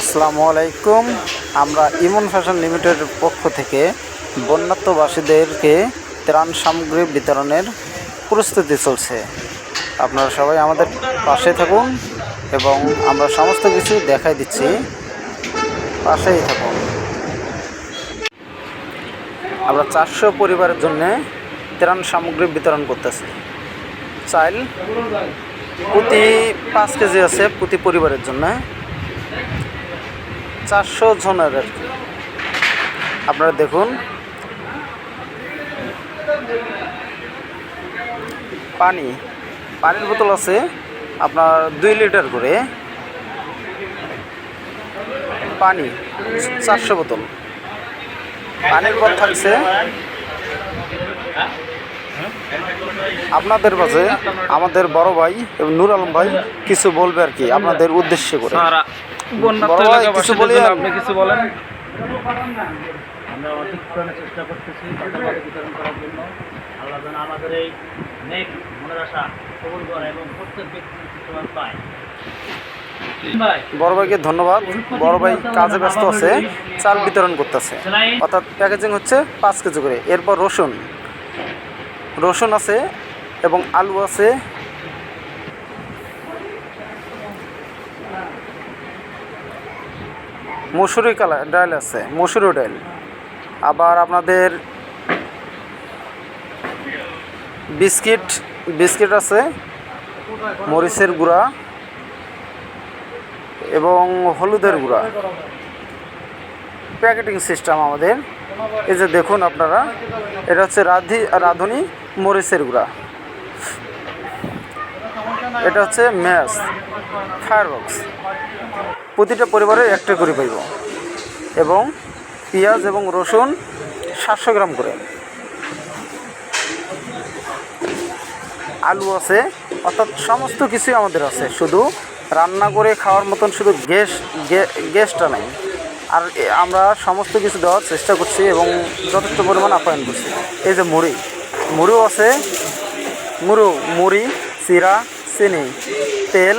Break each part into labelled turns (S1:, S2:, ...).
S1: আসসালামু আলাইকুম। আমরা ইমন ফ্যাশন লিমিটেডের পক্ষ থেকে বন্যাত্মবাসীদেরকে ত্রাণ সামগ্রী বিতরণের প্রস্তুতি চলছে। আপনারা সবাই আমাদের পাশে থাকুন এবং আমরা সমস্ত কিছু দেখাই দিচ্ছি। পাশেই থাকুন। আমরা চারশো পরিবারের জন্য ত্রাণ সামগ্রী বিতরণ করতেছি। চাইল প্রতি পাঁচ কেজি আছে প্রতি পরিবারের জন্য। চারশো জনের আর কি। আপনারা দেখুন। পানি, পানির বোতল আছে আপনার দুই লিটার করে। পানি, চারশো বোতল। পানির পর থাকছে আপনাদের মাঝে আমাদের বড় ভাই এবং নূর আলম ভাই কিছু বলবে আর কি আপনাদের উদ্দেশ্যে করে।
S2: সারা বন্যার্থ
S1: বড় ভাই, কিছু
S2: এলাকাবাসীদের
S1: বলি
S2: জন্য
S1: আর-
S2: আপনি কিছু বলেন?
S3: আমরা অধিক পরিমাণে চেষ্টা করতেছি বিতরণ করার জন্য। আল্লাহ যেন আমাদের এই নেক মনের আশা কবুল করে এবং প্রত্যেক ব্যক্তি পায়।
S1: বড় ভাইকে ধন্যবাদ। বড় ভাই কাজে ব্যস্ত আছে চাল বিতরণ করতেছে। অর্থাৎ প্যাকেজিং হচ্ছে পাঁচ কেজি করে। এরপর রসুন। রসুন আছে এবং আলু আছে মসুরি কালা ডাল আছে, মসুরি ডাল। আবার আপনাদের বিস্কিট বিস্কিট আছে, মরিচের গুঁড়া এবং হলুদের গুঁড়া। প্যাকেটিং সিস্টেম আমাদের। এই যে দেখুন আপনারা, এটা হচ্ছে রাধি রাঁধুনি মরিচের গুঁড়া। এটা হচ্ছে ম্যাস ফায়ারবক্স। প্রতিটা পরিবারে একটা করে পাইব। এবং পেঁয়াজ এবং রসুন সাতশো গ্রাম করে। আলু আছে, অর্থাৎ সমস্ত কিছুই আমাদের আছে। শুধু রান্না করে খাওয়ার মতন শুধু গ্যাস গ্যাসটা নেই। আর আমরা সমস্ত কিছু দেওয়ার চেষ্টা করছি এবং যথেষ্ট পরিমাণ আপ্যায়ন করছি। এই যে মুড়ি, মুড়িও আছে। মুড়ু, মুড়ি, চিরা, চিনি, তেল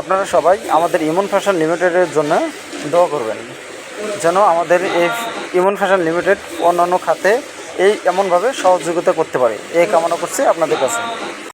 S1: আপনারা সবাই আমাদের ইমন ফ্যাশন লিমিটেডের জন্য দোয়া করবেন, যেন আমাদের এই ইমন ফ্যাশন লিমিটেড অন্যান্য খাতে এই এমনভাবে সহযোগিতা করতে পারে। এই কামনা করছি আপনাদের কাছে।